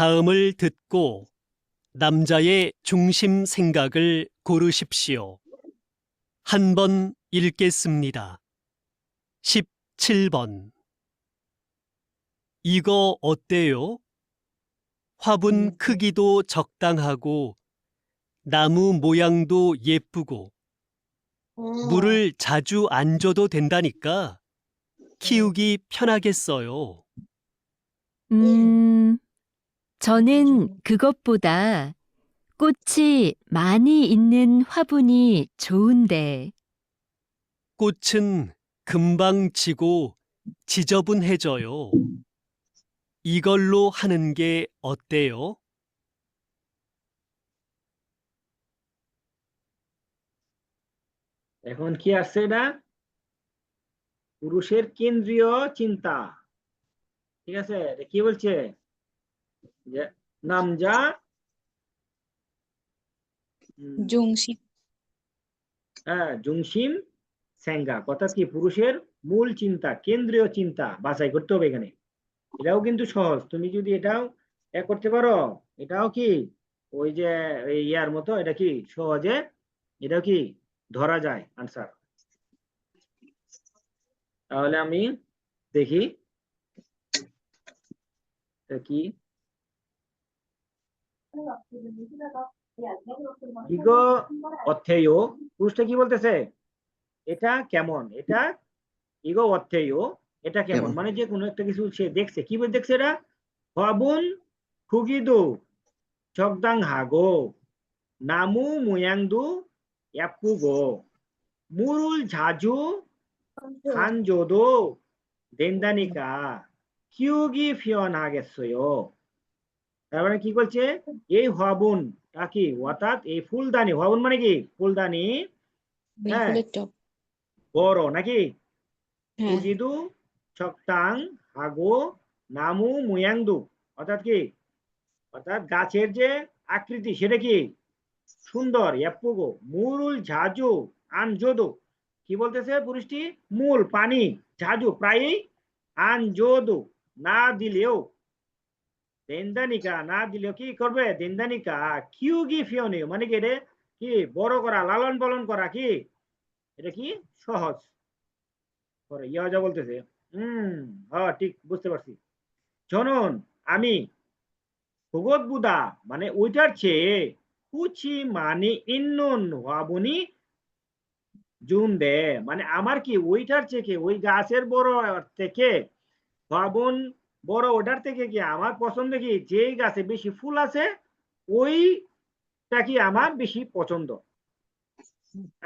다음을 듣고 남자의 중심 생각을 고르십시오. 한 번 읽겠습니다. 17번. 이거 어때요? 화분 크기도 적당하고 나무 모양도 예쁘고 물을 자주 안 줘도 된다니까 키우기 편하겠어요. 음, 저는 그것보다 꽃이 많이 있는 화분이 좋은데, 꽃은 금방 지고 지저분해져요. 이걸로 하는 게 어때요? এখন কি আসছে এটা পুরুষের কেন্দ্রীয় চিন্তা ঠিক আছে এটা কি বলছে যে নামজা উম, হ্যাঁ জুংসিম স্যাঙ্গাক অর্থাৎ কি? পুরুষের মূল চিন্তা কেন্দ্রীয় চিন্তা বাছাই করতে হবে এখানে। এটাও কিন্তু সহজ। তুমি যদি এটাও এ করতে পারো এটাও কি? ওই যে ইয়ার মতো এটা কি? সহজে? এটাও কি? ধরা যায় আনসার তাহলে আমি দেখি। এটা কি? ইগো অর্থেয়। পুরুষটা কি বলতেছে? এটা কেমন? এটা ইগো অর্থেয়। এটা কেমন? মানে যে কোনো একটা কিছু সে দেখছে। কি বলে দেখছে এটা হবুন খুগিদু চকদাং হাগো নামু মুয়াংদু ইয়াপুগো মুরুল ঝাজু খানজোদো দেন্দানিকা কিউগি ফিয়ন আগেছয় তার মানে কি বলছে? এই হবুন তা কি? অর্থাৎ এই ফুলদানি হবুন মানে কি? ফুলদানি হ্যাঁ। বড় নাকি? হ্যাঁ। উজিদু ছকতাং হাগো নামু মুয়াংদু। অর্থাৎ কি? অর্থাৎ গাছের যে আকৃতি সেটা কি? সুন্দর ইয়াপুগো মুরুল ঝাজু আনজোদু। কি বলতেছে পুরুষটি? মূল পানি ঝাজু প্রায়ই আনজোদু। না দিলেও দেন্দানিকা, না দিলেও কি করবে? দেন্দানিকা কিউগি ফিওনি মানে কি রে কি বড় করা, লালন পালন করা কি? এটা কি? সহজ। পরে ইয়াজা বলতেছে। হুম হ্যাঁ ঠিক, বুঝতে পারছি। শোনুন আমি ভগত বুদা মানে ওইটার চেয়ে কুচি মানে ইন্নুন হওয়াবনি জুন দে। মানে আমার কি, ওইটার থেকে ওই গাছের বড় থেকে হওয়াবন বড় ওটার থেকে কি আমার পছন্দ কি? যেই গাছে বেশি ফুল আছে, ওইটা কি আমার বেশি পছন্দ?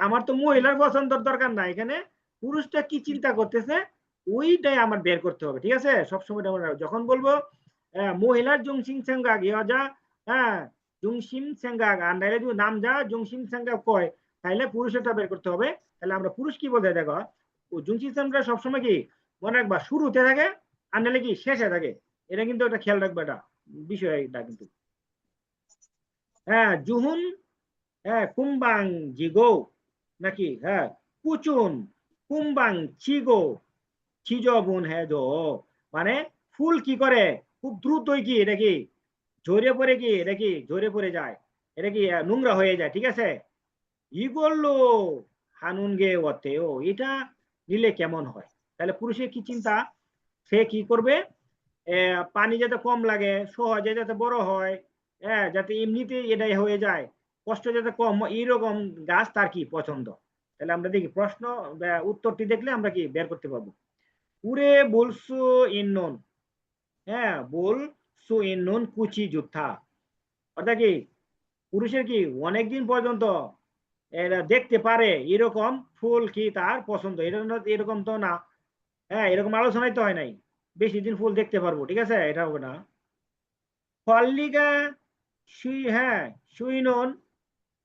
আমার তো মহিলার পছন্দের দরকার নাই। এখানে পুরুষটা কি চিন্তা করতেছে, ওইটাই আমার বের করতে হবে, ঠিক আছে? সবসময়। যখন বলব মহিলার জংসিং সেঙ্গাগ ইয়া হ্যাঁ জংসিম সেঙ্গাগ আর যদি নাম যা জংসিম সেঙ্গাগ কয় তাহলে পুরুষেরটা বের করতে হবে। তাহলে আমরা পুরুষ কি বলতে দেখো, ও জংসিং সেঙ্গা সবসময় কি, মনে রাখবা, শুরুতে থাকে আর নাহলে কি শেষে থাকে এটা কিন্তু একটা খেয়াল রাখবে এটা বিষয় এটা কিন্তু। হ্যাঁ জুহুন হ্যাঁ কুম্বাং জিগো নাকি? হ্যাঁ কুচুন, কুম্বাং চিগো। চিজবুন হ্যাঁ জো। মানে ফুল কি করে? খুব দ্রুতই কি এটা কি? ঝরে পড়ে কি? এটা কি ঝরে পড়ে যায়? এটা কি নোংরা হয়ে যায়, ঠিক আছে? ই ইগোল্লো হানুন গে ওতে ও এটা নিলে কেমন হয়? তাহলে পুরুষের কি চিন্তা? সে কি করবে? পানি যাতে কম লাগে, সহজে যাতে বড় হয় হ্যাঁ যাতে এমনিতে এটাই হয়ে যায়, কষ্ট যাতে কম এইরকম গাছ তার কি পছন্দ? তাহলে আমরা দেখি, প্রশ্ন উত্তরটি দেখলে আমরা কি বের করতে পারব? উরে বলসু ইন্নন হ্যাঁ বল সু ইন্নন কুচি যুদ্ধা। অর্থাৎ কি? পুরুষের কি অনেকদিন পর্যন্ত এরা দেখতে পারে, এরকম ফুল কি তার পছন্দ? এরকম এরকম তো না। হ্যাঁ এরকম আলোচনাই তো হয় নাই। বেশি দিন ফুল দেখতে পারব ঠিক আছে? এটা হবে না। ফল্লিগা সুই হ্যাঁ সুইনন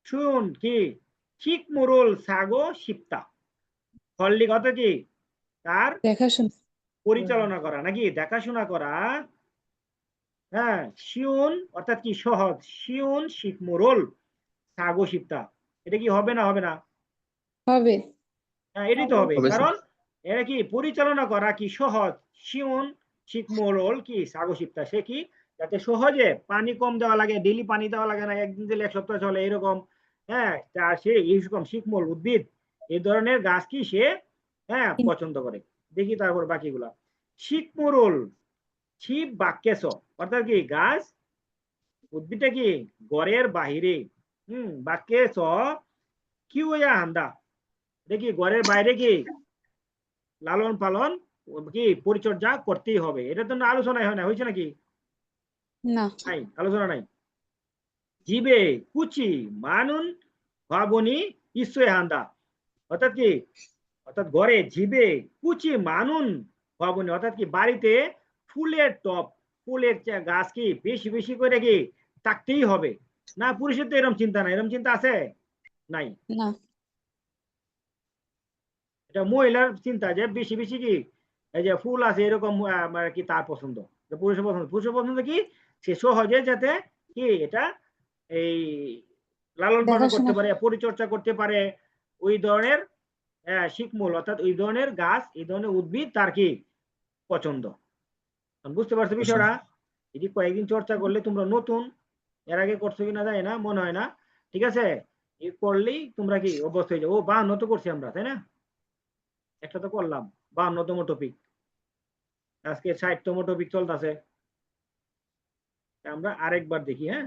শুন কি? ঠিক মুরুল সাগো শিপ্তা ফল্লিগা অর্থাৎ কি? তার দেখাশোনা। পরিচালনা করা নাকি? দেখাশোনা করা। হ্যাঁ শিউন অর্থাৎ কি? সহজ। শিউন শিকমোরল সাগো শিপ্তা এটা কি হবে না হবে না? হবে। হ্যাঁ এটাই তো হবে, কারণ এটা কি পরিচালনা করা কি সহজ? শিউন শিকমোরল কি সাগো শিপ্তা, সে কি? যাতে সহজে পানি কম দেওয়া লাগে ডেলি পানি দেওয়া লাগে না, একদিন দিলে এক সপ্তাহ চলে, এরকম। হ্যাঁ তা সে এইরকম শিকমল উদ্ভিদ এই ধরনের গাছ কি সে? হ্যাঁ পছন্দ করে। দেখি তারপর বাকিগুলা। শিকমরুল ছিপ বাক্যেস অর্থাৎ কি গাছ? উদ্ভিদটা কি গড়ের বাহিরে? হম বাক্যেস কি হইয়া হান্দা। দেখি গড়ের বাইরে কি? লালন পালন কি পরিচর্যা করতেই হবে। এটা তো আলোচনায় হয় না হয়েছে নাকি? না। নাই আলোচনা নাই। জীবে কুচি মানুন ভাবনি ঈশ্বয় হান্দা। অর্থাৎ কি? অর্থাৎ ঘরে জীবে কুচি মানুন ভাবনি। অর্থাৎ কি? বাড়িতে ফুলের টপ ফুলের গাছ কি বেশি বেশি করে কি থাকতেই হবে? না পুরুষের তো এরকম চিন্তা নাই। এরকম চিন্তা আছে? নাই। না। এটা মহিলার চিন্তা যে বেশি বেশি কি? এই যে ফুল আছে এরকম মানে কি তার পছন্দ? পুরুষের পছন্দ। পুরুষের পছন্দ কি? সে সহজে যাতে কি এটা এই লালন পালন করতে পারে পরিচর্যা করতে পারে। ওই ধরনের শিকমূল অর্থাৎ ওই ধরনের গাছ এই ধরনের উদ্ভিদ তার কি? পছন্দ। বুঝতে পারছ বিষয়টা? এটি কয়েকদিন চর্চা করলে তোমরা নতুন এর আগে করছ কিনা যায় না মনে হয় না। ঠিক আছে? করলেই তোমরা কি অভ্যস্ত হয়ে যাবে। ও বাহান্ন তো করছি আমরা তাই না? একটা তো করলাম বাহান্নতম টপিক আজকে ষাটতম টপিক চলতেছে আমরা আরেকবার দেখি হ্যাঁ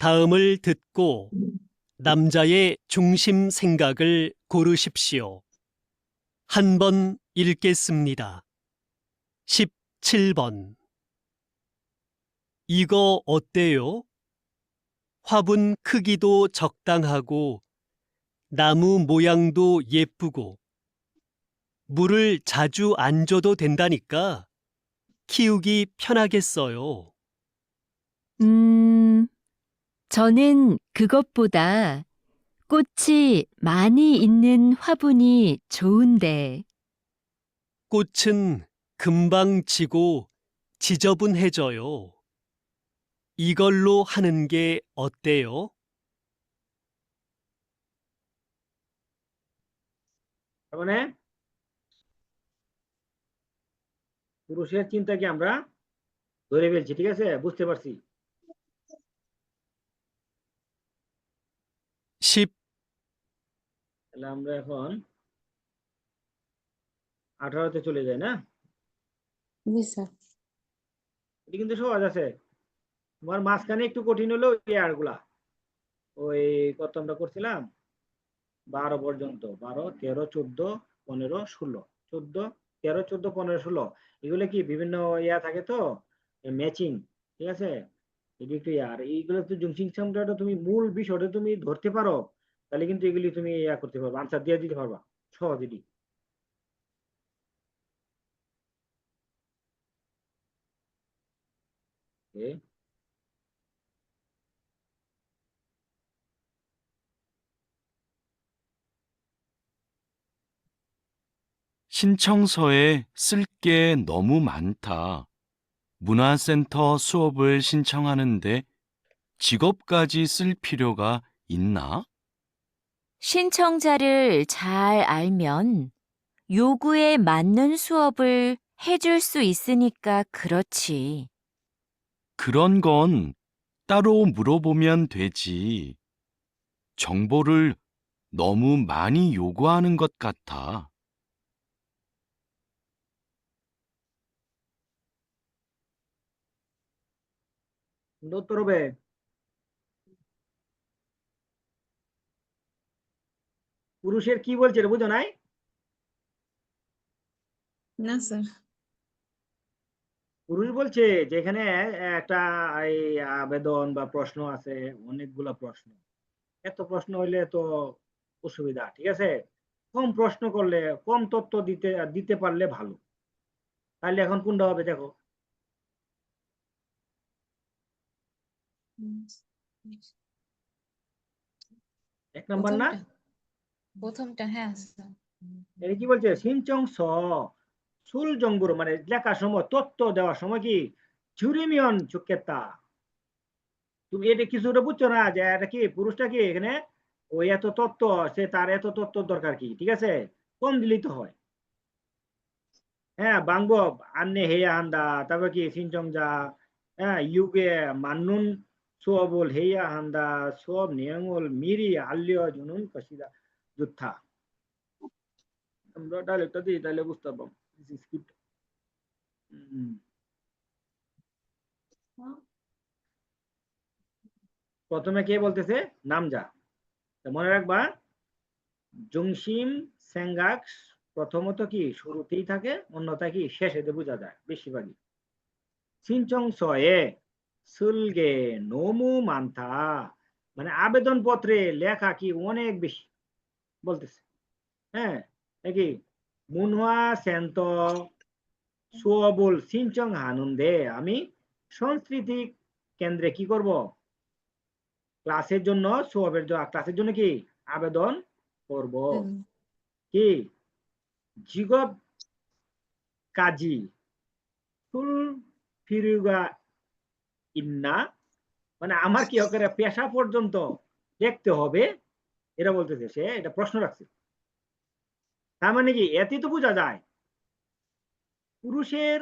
다음을 듣고 남자의 중심 생각을 고르십시오. 한 번 읽겠습니다. 17번. 이거 어때요? 화분 크기도 적당하고 나무 모양도 예쁘고 물을 자주 안 줘도 된다니까 키우기 편하겠어요. 음, 저는 그것보다 꽃이 많이 있는 화분이 좋은데, 꽃은 금방 지고 지저분해져요. 이걸로 하는 게 어때요? তার মানে পুরুষের চিন্তাকে আমরা ধরে ফেলছি ঠিক আছে বুঝতে পারছি 10. তাহলে আমরা এখন আঠারোতে চলে যাই না? এটি কিন্তু সহজ আছে। তোমার মাঝখানে একটু কঠিন হলো ইয়ারগুলা। ওই কত আমরা করছিলাম? বারো পর্যন্ত। বারো তেরো চোদ্দ পনেরো ষোলো। চোদ্দ তেরো চোদ্দ পনেরো ষোলো। এগুলো কি বিভিন্ন ইয়া থাকে তো? ম্যাচিং ঠিক আছে? এটি একটু ইয়ার। এইগুলো তো জুমসিং সামটা তুমি মূল বিষয়টা তুমি ধরতে পারো। তাহলে কিন্তু এগুলি তুমি ইয়া করতে পারবা আনসার দিয়ে দিতে পারবা সহজ এটি Okay. 신청서에 쓸 게 너무 많다. 문화센터 수업을 신청하는데 직업까지 쓸 필요가 있나? 신청자를 잘 알면 요구에 맞는 수업을 해줄 수 있으니까 그렇지. 그런 건 따로 물어보면 되지. 정보를 너무 많이 요구하는 것 같아. No trobé. পুরুষের কি বলছে বুঝো নাই? না স্যার। পুরুষ বলছে যে এখানে একটা এই আবেদন বা প্রশ্ন আছে অনেকগুলা প্রশ্ন। এত প্রশ্ন হইলে তো অসুবিধা ঠিক আছে? কম প্রশ্ন করলে কম তথ্য দিতে দিতে পারলে ভালো। তাহলে এখন কোনটা হবে দেখো? এক নাম্বার না? প্রথমটা হ্যাঁ এটা কি বলছে? সিনচং স সুল মানে লেখার সময় তথ্য দেওয়ার সময় কি? চুকেতা তুমি এটা কিছুটা বুঝছ না যে এটা কি, পুরুষটা কি এখানে? ওই এত তত্ত্ব, সে তার এত তত্ত্ব দরকার কি? ঠিক আছে? কম দিলেই তো হয়। হ্যাঁ বাংব আন্নে হেয়া হান্দা তারপর কি, সিনচং যা হ্যাঁ ইউগে মান্নুন সুবল হেয়া হান্দা সব নিয়মল মিরি আল্লিয় জুনুন যুদ্ধা। আমরা ডাইলেক্টটা দিই তাহলে বুঝতে পারব স্ক্রিপ্ট প্রথমে কে বলতেছে? নামজা। তা মনে রাখবা জংসিম সেঙ্গাক প্রথমত কি শুরুতেই থাকে অন্যতা কি শেষেতে বোঝা যায় বেশিরভাগই। সিনচং সয়ে সুলগে নোমু মান্থা। মানে আবেদন পত্রে লেখা কি অনেক বেশি। বলতেছে। হ্যাঁ নাকি? মুনহা সেন্ত সুবল সিনচং আনন্দে আমি সংস্কৃতি কেন্দ্রে কি করব? ক্লাসের জন্য সোয়াবের ক্লাসের জন্য কি আবেদন করব? কি? জিগব কাজি ফুল ফিরুগা ইন্না মানে আমার কি হকের পেশা পর্যন্ত দেখতে হবে? এটা বলতেছে সে এটা প্রশ্ন রাখছে। তার মানে কি? এতে তো বোঝা যায়। পুরুষের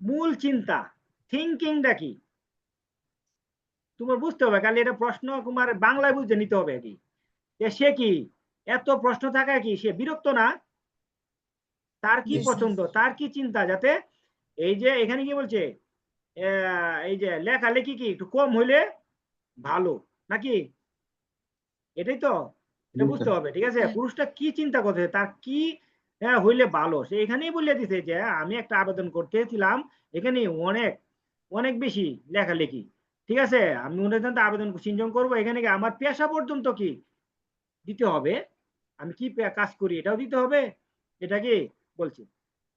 মূল চিন্তা থিঙ্কিংটা কি? তোমার বুঝতে হবে কালি এটা প্রশ্ন তোমার বাংলায় বুঝতে নিতে হবে কি? সে কি? এত প্রশ্ন থাকা কি? সে বিরক্ত না? তার কি পছন্দ? তার কি চিন্তা? যাতে এই যে এখানে কি বলছে? এই যে লেখালেখি কি একটু কম হইলে ভালো নাকি? এটাই তো এটা বুঝতে হবে ঠিক আছে? হ্যাঁ। পুরুষটা কি চিন্তা করছে? তার কি হ্যাঁ, হইলে ভালো? সে এখানেই বলে দিছে যে আমি একটা আবেদন করতেছিলাম এখানে অনেক অনেক বেশি লেখালেখি ঠিক আছে? আমি অনুষ্ঠান আবেদন সিঞ্চন করব এখানে কি আমার পেশা পর্যন্ত কি দিতে হবে? আমি কি কাজ করি এটাও দিতে হবে? এটা কি বলছি?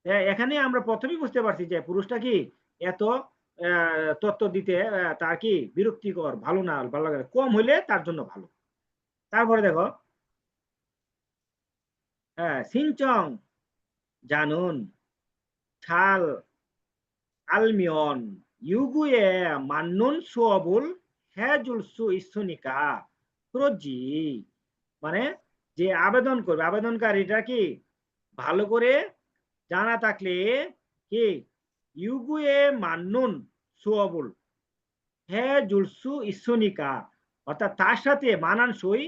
হ্যাঁ, এখানে আমরা প্রথমেই বুঝতে পারছি যে পুরুষটা কি এত তত্ত্ব দিতে তার কি বিরক্তিকর ভালো না ভালো লাগে কম হইলে তার জন্য ভালো। তারপরে দেখো হ্যাঁ সিনচং, জানুন, ছাল, আলমিয়ন, ইউগুয়ে, মান্নুন, সুয়াবুল হেজুলসু ইসুনিকা ক্রোজি মানে যে আবেদন করবে, আবেদনকারীটা কি? ভালো করে জানা থাকলে কি? ইউগুয়ে, মান্নুন, সুয়াবুল হে জুলসু ইসুনিকা অর্থাৎ তার সাথে মানানসই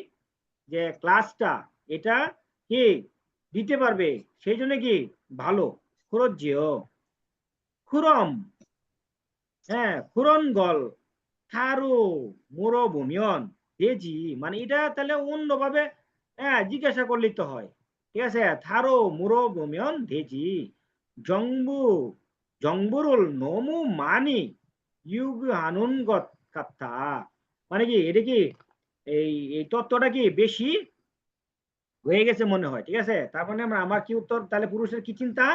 যে ক্লাসটা এটা কি দিতে পারবে? সেই জন্য কি? ভালো। খুরজ্জিও খুরম। হ্যাঁ খুরনগল। থারু মোরো ভূমিয়ন দেজি মানে এটা তাহলে অন্যভাবে হ্যাঁ জিজ্ঞাসা করলেই তো হয়। ঠিক আছে? থারো মুরো ভূমিয়ন দেজি জংবু জংবুরুল নমু, মানি। ইউগ হানুন গত কাত্তা। মানে কি এটা কি এই এই তত্ত্বটা কি বেশি হয়ে গেছে মনে হয় ঠিক আছে? তার মানে আমরা আমার কি উত্তর? তাহলে পুরুষের কি চিন্তা?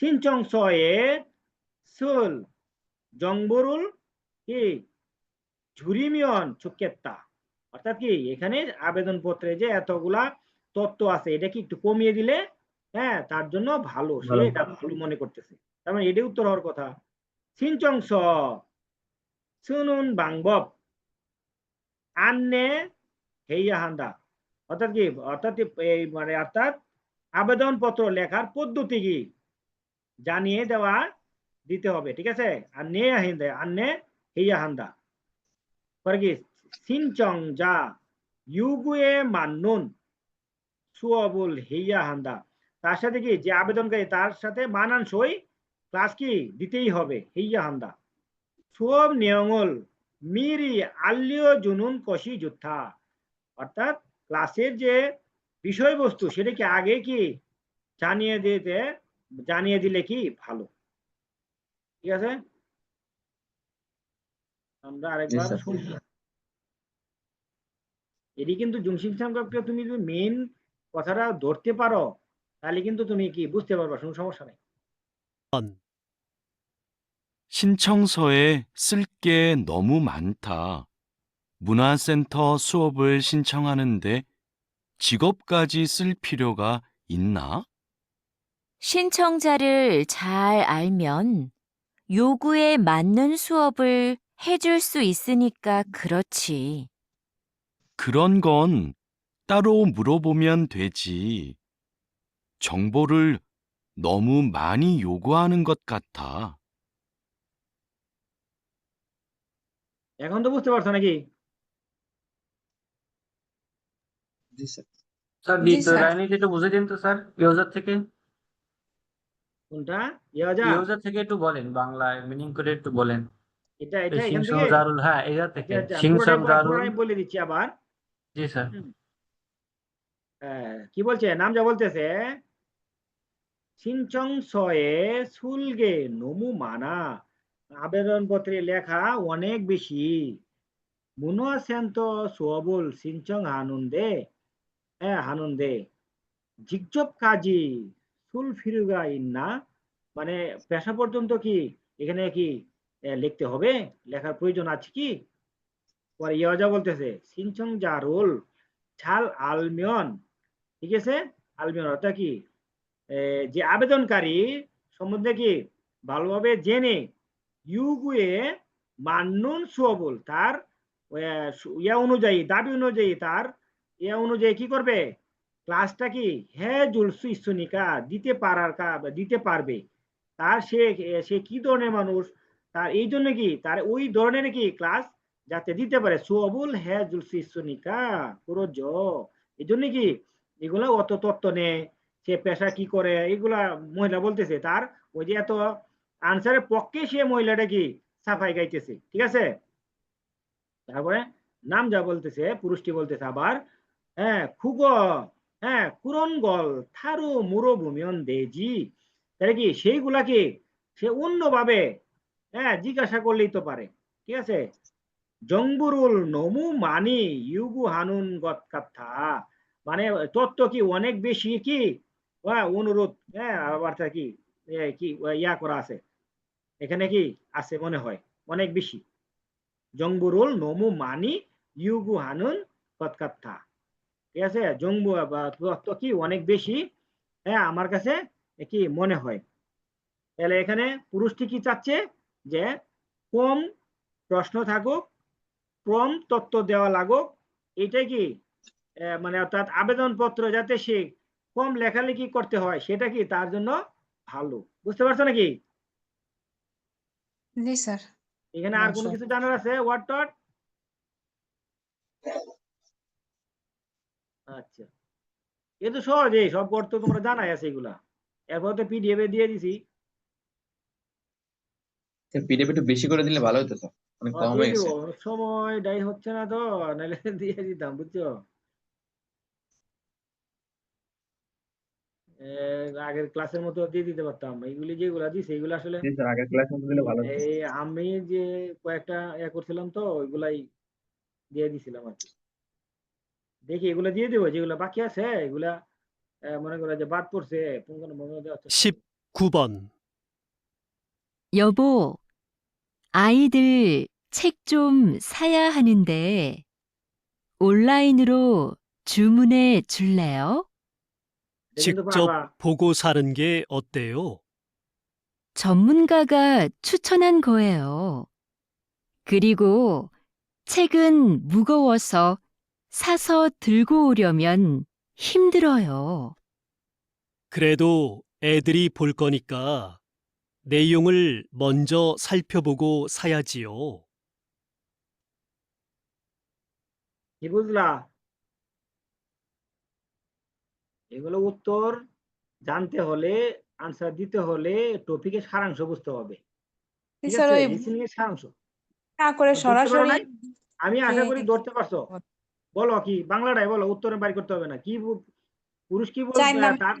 সিনচং সয়ে সুল জংবরুল কি? ঝুরিমিয়ন চুকেত্তা অর্থাৎ কি এখানে আবেদন পত্রে যে এতগুলা তত্ত্ব আছে এটা কি একটু কমিয়ে দিলে হ্যাঁ তার জন্য ভালো সে ভালো। এটা ভালো মনে করতেছে। তার মানে এটাই উত্তর হওয়ার কথা। সিনচং সুনুন বাংবব। আন্নে হেইয়া হান্দা। অর্থাৎ কি? অর্থাৎ এই মানে অর্থাৎ আবেদন পত্র লেখার পদ্ধতি কি? জানিয়ে দেওয়া দিতে হবে, ঠিক আছে? আর নে হিন্দে, আন্নে হেইয়া হান্দা। পরে কি? সিনচং যা ইউগুয়ে মান্নুন সুয়াবুল হেইয়া হান্দা। তার সাথে কি? যে আবেদনকারী, তার সাথে মানানসই ক্লাস কি? দিতেই হবে, হেইয়া হান্দা। সুয়ব নিয়ঙ্গল মিরি আল্লিও জুনুন কষি যুদ্ধা। অর্থাৎ ক্লাসের যে বিষয়বস্তু সেটা কি আগে কি জানিয়ে দিতে জানিয়ে দিলে কি ভালো? ঠিক আছে? আমরা আরেকবার. শুনি। এটি কিন্তু জুমসিং সামকে তুমি যদি মেন কথাটা ধরতে পারো তাহলে কিন্তু তুমি কি বুঝতে পারবা কোনো সমস্যা নেই। 신청서에 쓸 게 너무 많다. 문화센터 수업을 신청하는데 직업까지 쓸 필요가 있나? 신청자를 잘 알면 요구에 맞는 수업을 해줄 수 있으니까 그렇지. 그런 건 따로 물어보면 되지. 정보를 너무 많이 요구하는 것 같아. এখন তো বুঝতে পারছ নাকি? জি স্যার। স্যার জি, দ্বিতীয় স্যার। লাইনে যেটা বুঝে দিন তো স্যার ইউজার থেকে। কোনটা? ইয়া ইউজার থেকে একটু বলেন বাংলায় মিনিং করে একটু বলেন। এটা এটা এখান থেকে জারুল হ্যাঁ এটা থেকে। সিংসম জারুল। পুরোটাই বলে দিচ্ছি আবার। জি স্যার। কি বলছে? নাম যা বলতেছে। সিনচং সয়ে সুলগে নমু মানা। আবেদনপত্রে লেখা অনেক বেশি। মুনোসেন্ত সুবল সিনচং হানুন্দে। হ্যাঁ হানুন্দে জিকজব কাজী সুল ফিরুগা ইন্না মানে পেশা পর্যন্ত কি এখানে কি লিখতে হবে? লেখার প্রয়োজন আছে কি? পরে ইয়াজা বলতেছে, সিনচং জারুল ছাল আলমিয়ন। ঠিক আছে? আলমিয়ন অর্থাৎ কি? যে আবেদনকারী সম্বন্ধে কি ভালোভাবে জেনে ইউগুয়ে মান্নুন সুবল, তার ইয়া অনুযায়ী, দাবি অনুযায়ী তার, ইয়া অনুযায়ী কি করবে? ক্লাসটা কি? জুলসু ইসুনিকা, দিতে পারার দিতে পারবে। তার সে সে কি ধরনের মানুষ? তার, এই জন্য কি? তার ওই ধরনের কি ক্লাস যাতে দিতে পারে? সুবুল হ্যাঁ জুলসু ইসুনিকা পুরোজ এই জন্য কি? এগুলা অত তত্ত্ব নেই। সে পেশা কি করে? এগুলা মহিলা বলতেছে, তার, ওই যে এত আনসারের পক্ষে সে মহিলাটা কি? সাফাই গাইতেছে, ঠিক আছে? তারপরে নাম যা বলতেছে, পুরুষটি বলতেছে আবার হ্যাঁ খুগ হ্যাঁ কুরন গল থারু মুরভূমিয়ন দেজি তাহলে কি সেইগুলা কি? সে অন্যভাবে হ্যাঁ জিজ্ঞাসা করলেই তো পারে, ঠিক আছে? জংবুরুল নমু মানি ইউগু হানুন গত কথা মানে তত্ত্ব কি অনেক বেশি কি? হ্যাঁ অনুরোধ হ্যাঁ আবার কি, ইয়া করা আছে। এখানে কি আছে মনে হয়? অনেক বেশি। জংবুরুল নমু মানি ইউগু হানুন কতকাত্থা ঠিক আছে? বা কি অনেক বেশি? হ্যাঁ আমার কাছে কি মনে হয়। তাহলে এখানে পুরুষটি কি চাচ্ছে? যে কম প্রশ্ন থাকুক কম তত্ত্ব দেওয়া লাগুক, এটাই কি মানে অর্থাৎ আবেদনপত্র যাতে সে কম লেখালেখি করতে হয়, সেটা কি তার জন্য ভালো। বুঝতে পারছ নাকি? জি স্যার। এখানে আর কোনো। কিছু জানার আছে? ওয়াট টট আচ্ছা। এ তো সহজেই সব অর্থ তোমরা জানাই আছে এগুলা। এরপর তো পিডিএফ এ দিয়ে দিছি। পিডিএফ একটু বেশি করে দিলে ভালো হতো স্যার। অনেক কম হয়ে গেছে। সময় ডাই হচ্ছে না তো নাহলে দিয়ে দিতাম বুঝছ? আগের ক্লাসের মতো দিয়ে দিতে পারতাম এইগুলি যেগুলা দিছে এগুলো আসলে জি স্যার আগের ক্লাস মতো দিলে ভালো হতো এই আমি যে কয়েকটা ইয়ে করছিলাম তো ওইগুলাই দিয়ে দিছিলাম আর কি দেখি এগুলো দিয়ে দেবো যেগুলো বাকি আছে এগুলা আহ, মনে করো যে বাদ পড়ছে পুঙ্খানুপুঙ্খ দেওয়ার চেষ্টা করবো। 19번 여보, 아이들 책 좀 사야 하는데 온라인으로 주문해 줄래요? 직접 보고 사는 게 어때요? 전문가가 추천한 거예요. 그리고 책은 무거워서 사서 들고 오려면 힘들어요. 그래도 애들이 볼 거니까 내용을 먼저 살펴보고 사야지요. 이보들아, এগুলো উত্তর জানতে হলে আনসার দিতে হলে টপিকের সারাংশ বুঝতে হবে। এর সারাংশ। করে সরাসরি আমি আশা করি ধরতে পারছ। বলো কি বাংলাটাই বলো উত্তরে বাড়ি করতে হবে না। কি পুরুষ কি বলবে না।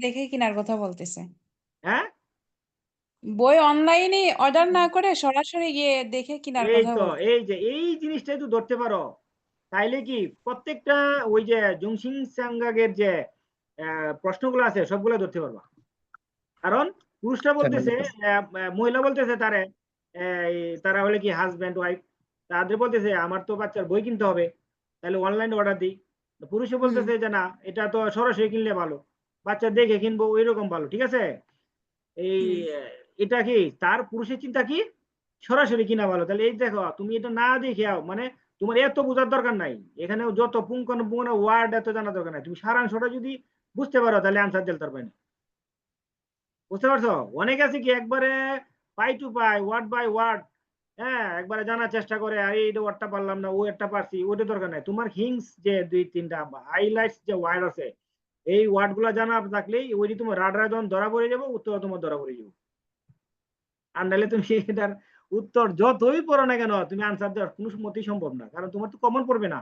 দেখে- কেনার কথা বলতেছে। হ্যাঁ? বই অনলাইনে অর্ডার না করে সরাসরি গিয়ে দেখে কেনার এই কথা তো বলতেছে। এই যে এই জিনিসটাই তো ধরতে পারো। তাইলে কি প্রত্যেকটা ওই যে জংসিং সাঙ্গাগের যে প্রশ্নগুলো আছে সবগুলো ধরতে পারবা। কারণ পুরুষরা বলতেছে আহ, আহ, মহিলা বলতেছে তারে তারা হলে কি হাজব্যান্ড ওয়াইফ তাদের বলতেছে আমার তো বাচ্চার বই কিনতে হবে তাহলে অনলাইনে অর্ডার দিই। পুরুষে বলতেছে যে না এটা তো সরাসরি কিনলে ভালো বাচ্চা দেখে কিনবো ওই রকম ভালো ঠিক আছে? এই এটা কি তার পুরুষের চিন্তা কি? সরাসরি কিনা ভালো। তাহলে এই দেখো তুমি এটা না দেখে মানে তোমার এত বোঝার দরকার নাই। এখানে যত পুঙ্খানুপুঙ্খ ওয়ার্ড এত জানা দরকার নাই। তুমি সারাংশটা যদি বুঝতে পারো, তাহলে আনসার দিতে পারবে না। বুঝতে পারছ? অনেক আছে কি, একবারে pie to pie word by word হ্যাঁ একবারে জানার চেষ্টা করে, আর, এই ওয়ার্ডটা পারলাম না, ও একটা পারছি ওটা দরকার নাই। তোমার হিংস যে দুই, তিনটা হাইলাইটস যে ওয়ার্ড আছে, এই ওয়ার্ডগুলা জানা থাকলেই ওই তোমার রাডরা যখন ধরা পড়ে যাব উত্তর তোমার ধরা পড়ে যাব। আর নাহলে তুমি এটার উত্তর যতই পড়ো না কেন তুমি আনসার দেওয়ার কোনো মতেই সম্ভব না কারণ তোমার তো কমন পড়বে না।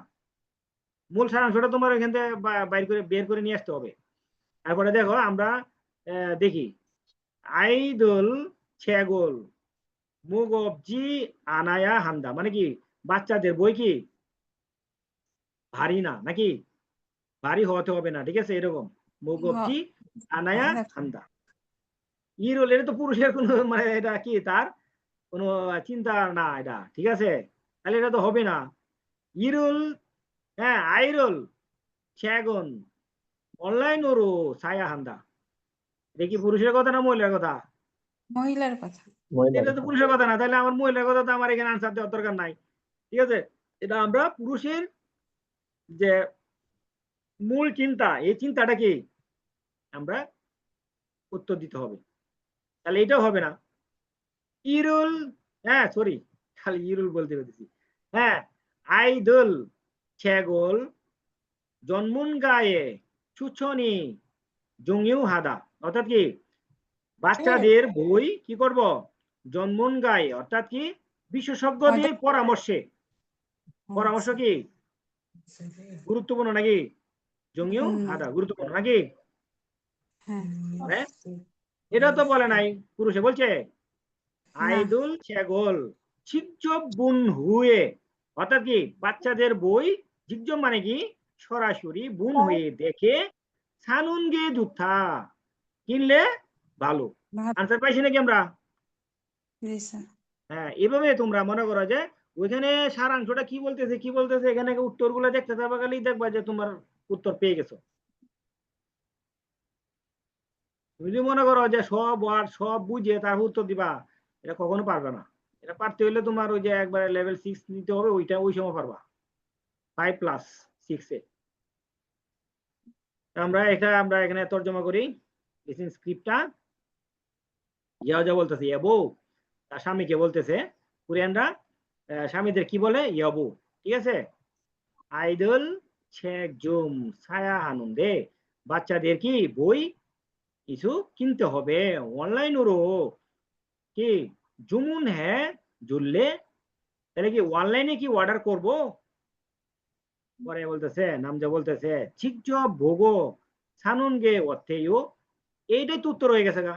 মূল সারাংশটা তোমার এখান থেকে বাইর করে বের করে নিয়ে আসতে হবে। তারপরে দেখো আমরা দেখি। আইদুল ছেগোল মুগবজি আনায়া হান্দা মানে কি বাচ্চাদের বই কি? ভারী না নাকি? ভারী হতে হবে না ঠিক আছে? এরকম। মুগ মুগবজি আনায়া হান্দা ইরোল এটা তো পুরুষের কোনো মানে এটা কি তার কোনো চিন্তা না এটা ঠিক আছে? তাহলে এটা তো হবে না। ইরুল হ্যাঁ আইরুল ছ্যাগন অনলাইন ওরো ছায়া হান্দা এটা কি পুরুষের কথা না মহিলার কথা? মহিলার কথা। এটা তো পুরুষের কথা না তাহলে আমার মহিলার কথা তো আমার এখানে আনসার দেওয়ার দরকার নাই ঠিক আছে? এটা আমরা পুরুষের যে মূল চিন্তা এই চিন্তাটা কি আমরা উত্তর দিতে হবে। তাহলে এটাও হবে না। ইরুল হ্যাঁ সরি খালি ইরুল বলতে পেরেছি হ্যাঁ আইদুল ছেগোল জন্মুন গায়ে চুচনি জঙ্গিউ হাদা অর্থাৎ কি বাচ্চাদের বই কি করব? জন্মন গায়ে অর্থাৎ কি বিশেষজ্ঞদের পরামর্শে। পরামর্শ কি? গুরুত্বপূর্ণ নাকি? জঙ্গিউ হাদা গুরুত্বপূর্ণ নাকি? হ্যাঁ। হ্যাঁ? এটা তো বলে নাই পুরুষে বলছে। আইদুল ছেগোল ছিকজব বুন হুয়ে। অর্থাৎ কি বাচ্চাদের বই জিগজব মানে কি? সরাসরি বুন হয়ে দেখে সানুন গে জুথা। কিনলে ভালো। আনসার পাইছি নাকি আমরা? হ্যাঁ এভাবে তোমরা মনে করো যে ওইখানে সারাংশটা কি বলতেছে কি বলতেছে এখানে উত্তর উত্তরগুলো দেখতে যাবে গেলেই দেখবা যে তোমার উত্তর পেয়ে গেছো। তুমি যদি মনে করো যে সব ওয়ার্ড সব বুঝে তার উত্তর দিবা এটা কখনো পারবে না। এটা পারতে হলে তোমার ওই যে একবারে লেভেল সিক্স নিতে হবে, ওইটা ওই সময় পারবা। ফাইভ প্লাস সিক্সে আমরা এটা, আমরা এখানে তর্জমা করি। লিসিং স্ক্রিপ্টটা ইয়া যা বলতেছে এবো তার স্বামীকে বলতেছে, কোরিয়ানরা স্বামীদের কি বলে? ইয়াবো ঠিক আছে? আইডল ছেক জুম, ছায়া আনন্দে বাচ্চাদের কি বই কিছু কিনতে হবে। অনলাইন ওরও। কি? জুমুন হ্যাঁ জুললে। তাহলে কি অনলাইনে কি অর্ডার করব? পরে বলতেছে নামজা বলতেছে চিকজ ভোগো সানুন গে অর্থেও এইটাই তো উত্তর হয়ে গেছে গা।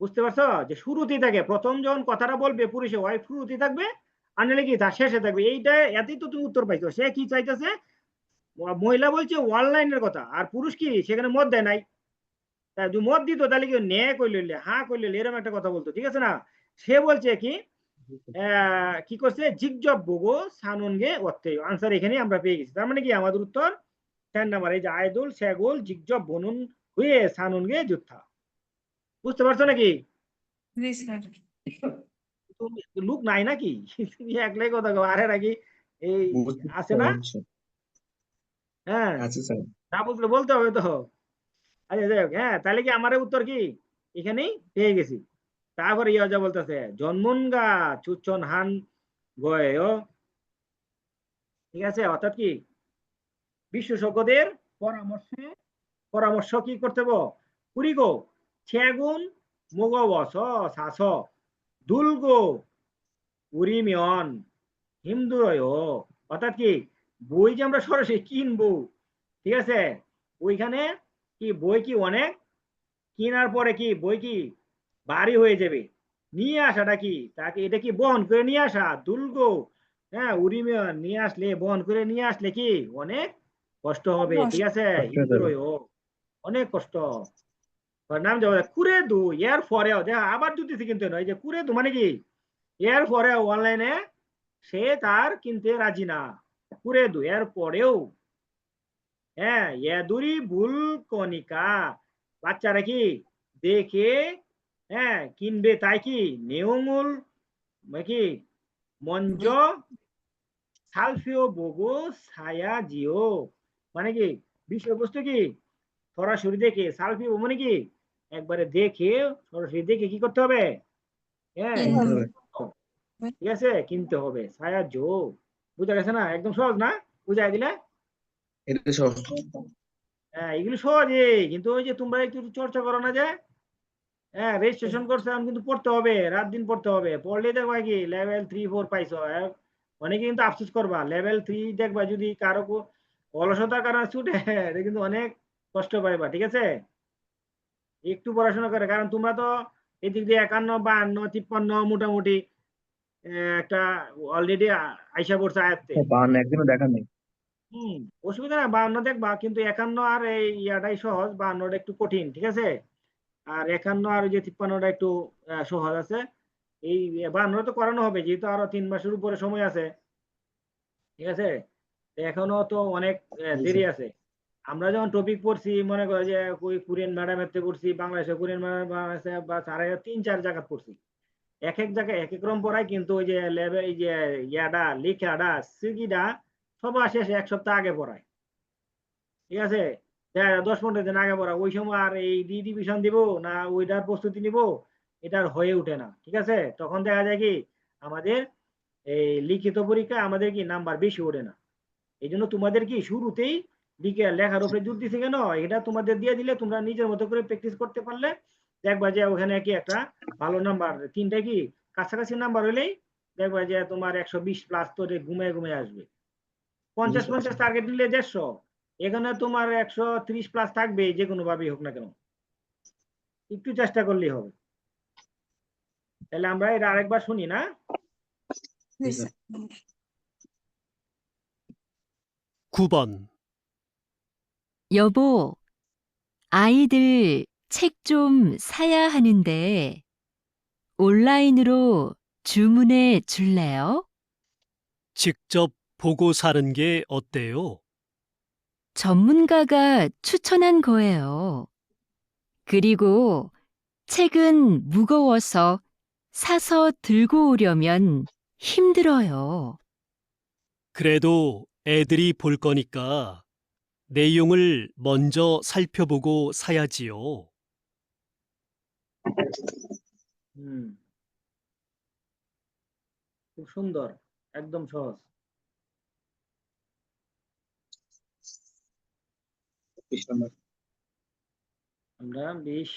বুঝতে পারছ? যে শুরুতেই থাকে, প্রথম যখন কথাটা বলবে, পুরুষে ওয়াইফ শুরুতেই থাকবে, আর নাহলে কি তার শেষে থাকবে? এইটা, এতেই তো তুমি উত্তর পাইছো। সে কি চাইতেছে? মহিলা বলছে অনলাইনের কথা, আর পুরুষ কি? সেখানে মত দেয় নাই। যদি মত দিত তাহলে কি ন্যায় করলে হ্যাঁ করলে এরকম একটা কথা বলতো ঠিক আছে না? সে বলছে কি আহ, কি করছে? জিগজব বগো সানুনগে অর্থে। আনসার এখানে আমরা পেয়ে গেছি। তার মানে কি? আমাদের উত্তর? চার নাম্বার এই যে আয়দুল শেগুল জিগজব বনুন হয়ে সানুনগে যুদ্ধা। বুঝতে পারছ নাকি? লুক নাই নাকি? তুমি একলাই কথা কও আরে নাকি এই আছে না? হ্যাঁ। স্যার। না বুঝলে বলতে হবে তো। আচ্ছা যাই হোক হ্যাঁ তাহলে কি আমার উত্তর কি? এখানেই পেয়ে গেছি। তারপরে ইয়া বলতেছে জন্মনগা চুচন হান গয় ঠিক আছে, অর্থাৎ কি? বিশেষজ্ঞদের পরামর্শে, পরামর্শ কি করতে হবে? কুড়িগো ছেগুন মুগবস শাস দুলগো উরিমিয়ন, হিমদুরয় অর্থাৎ কি? বই যে আমরা সরাসরি কিনবো, ঠিক আছে? ওইখানে কি বই কি অনেক? কেনার পরে কি বই কি ভারী হয়ে যাবে? নিয়ে আসাটা কি? তাকে এটা কি বহন করে নিয়ে আসা? দুর্গ। হ্যাঁ উরিমে নিয়ে আসলে বহন করে নিয়ে আসলে কি অনেক কষ্ট হবে ঠিক আছে? অনেক কষ্ট। নাম যাবে কুরে দু এর পরেও দেখ আবার দুটিছি কিন্তু নয় যে কুরে দু মানে কি? এর পরে অনলাইনে সে তার কিনতে রাজি না। কুরে দু এর পরেও হ্যাঁ এদুরি ভুল কণিকা। বাচ্চারা কি দেখে হ্যাঁ কিনবে তাই কি? নেওমুল কি? মঞ্জ সালফিও বোগো ছায়া জিও। মানে কি? বিষয়বস্তু কি? সরাসরি দেখে সালফিও মানে কি? একবারে দেখে সরাসরি দেখে কি করতে হবে? হ্যাঁ ঠিক আছে কিনতে হবে। ছায়া জো বুঝা গেছে না? একদম সহজ না? বুঝাই দিলে? এটা হ্যাঁ এগুলো সহজই কিন্তু ওই যে তোমরা একটু চর্চা করো না যে হ্যাঁ রেজিস্ট্রেশন করছে এখন কিন্তু পড়তে হবে রাত দিন পড়তে হবে। পড়লে দেখবা কি লেভেল থ্রি ফোর পাইছো অনেকে কিন্তু আফসোস করবা লেভেল থ্রি দেখবা যদি কারও অলসতার কারণে ছুটে এটা কিন্তু অনেক কষ্ট পাইবা ঠিক আছে? একটু পড়াশোনা করে কারণ তোমরা তো এদিক দিয়ে একান্ন বাহান্ন তিপ্পান্ন মোটামুটি একটা অলরেডি আইসা পড়ছে আয়ত্তে। বাহান্ন একদিনও দেখা নেই। হুম অসুবিধা না বাহান্ন দেখবা কিন্তু একান্ন আর এই ইয়াটাই সহজ বাহান্নটা একটু কঠিন ঠিক আছে? আর একান্ন আর ওই যে তিপ্পান্নটা একটু সহজ আছে। এই তো করানো হবে যেহেতু আরও তিন মাসের উপরে সময় আছে। ঠিক আছে? এখনও তো অনেক দেরি আছে। আমরা যখন টপিক পড়ছি মনে করো যে ওই কোরিয়ান ম্যাডামের থেকে পড়ছি বাংলাদেশে কোরিয়ান ম্যাডাম বাংলাদেশে বা সারা তিন চার জায়গা পড়ছি। এক এক জায়গায় এক এক রকম পড়ায় কিন্তু ওই যে লেভেল এই যে ইয়াটা লেখাটা সিগিটা সবার শেষে এক সপ্তাহ আগে পড়ায়। ঠিক আছে? দশ পনেরো দিন আগে পড়া ওই সময় আর এই ডি ডিভিশন দিব না ওইটার প্রস্তুতি নিব, এটার হয়ে ওঠে না। ঠিক আছে? তখন দেখা যায় কি, আমাদের এই লিখিত পরীক্ষা আমাদের কি নাম্বার বেশি ওঠে না। এই জন্য তোমাদের কি শুরুতেই লিখে লেখার উপরে জোর দিছে কেন? এটা তোমাদের দিয়ে দিলে তোমরা নিজের মতো করে প্র্যাকটিস করতে পারলে দেখবা যে ওখানে কি একটা ভালো নাম্বার তিনটা কি কাছাকাছি নাম্বার হলেই দেখবা যে তোমার একশো বিশ প্লাস তো ঘুমিয়ে ঘুমিয়ে আসবে। পঞ্চাশ পঞ্চাশ টার্গেট নিলে দেড়শো এখানে তোমার একশো ত্রিশ প্লাস থাকবে যে কোনো ভাবেই হোক না কেন একটু চেষ্টা করলেই হবে তাহলে আমরা এটা আরেকবার শুনি না জি স্যার 9번. 여보, 아이들 책 좀 사야 하는데 온라인으로 주문해 줄래요? 직접 보고 사는 게 어때요? 전문가가 추천한 거예요. 그리고 책은 무거워서 사서 들고 오려면 힘들어요. 그래도 애들이 볼 거니까 내용을 먼저 살펴보고 사야지요. হুম খুব সুন্দর একদম সহজ আমরা বিশ